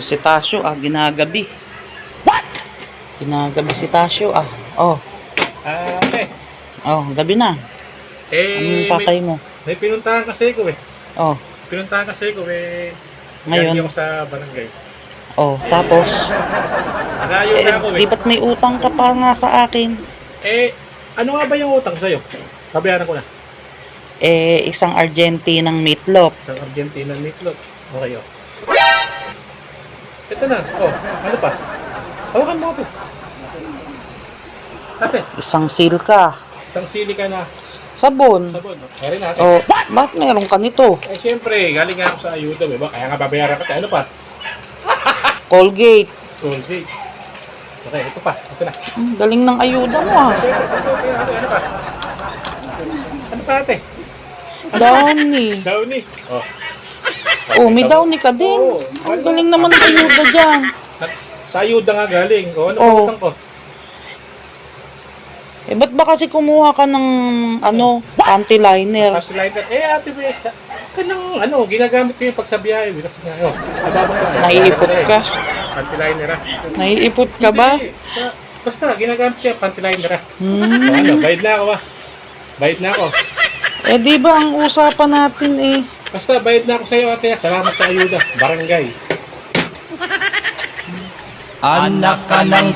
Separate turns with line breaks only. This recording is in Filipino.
Ito si Tasyo ah, ginagabi. What? Ginagabi si Tasyo ah. Oh,
Ah, eh.
oh, gabi na.
Eh,
Anong pakay
may,
mo?
may pinuntahan kasi ko eh.
Oh,
Pinuntahan kasi ko eh.
Ngayon?
galing ako sa barangay.
oh, tapos,
Nakayo
eh,
na ako
di
eh.
ba't may utang ka pa nga sa akin?
Eh, ano nga ba yung utang sa'yo? Babayaran ko na.
Eh, isang Argentinang meatloaf.
Sa Argentina meatloaf. Okay, oh. Ito na. Oh, ano pa? Hawakan mo ito. Ate,
Isang silka.
isang sili ka na
Sabon.
sabon. No? Meron natin.
Oh, bakit meron ka nito?
Eh, syempre, galing nga ako sa ayuda, diba? Kaya nga babayaran ka. Ano pa?
Colgate.
Colgate. Okay, ito pa. Ito na.
Hmm, galing ng ayuda mo ah.
Siyempre, ito, ito, ito, ano pa? Ano pa ate?
Downy.
Downy. Oh.
Oh, may downy ka din.
Oo.
Ang galing naman ng ayuda dyan.
Sa ayuda nga galing. O, ano
Oo.
utang ko?
Eh, ba't ba kasi kumuha ka ng, ano, panty liner?
Pati liner. Eh, ate Bes, ka nang, ano, ginagamit ko yung pagsabihay. Kasi nga, oh, nababasa.
Naiipot ka.
Panty liner, ah.
Naiipot ka ba?
Hindi. Sa- Basta, ginagamit ko yung panty liner, ah.
Hmm.
O, ano, bayad na ako, ah. Bayad na ako.
Eh, di ba ang usapan natin eh,
Basta, bayad na ako sa'yo, ate. ah. Salamat sa ayuda. Barangay.
Anak ka ng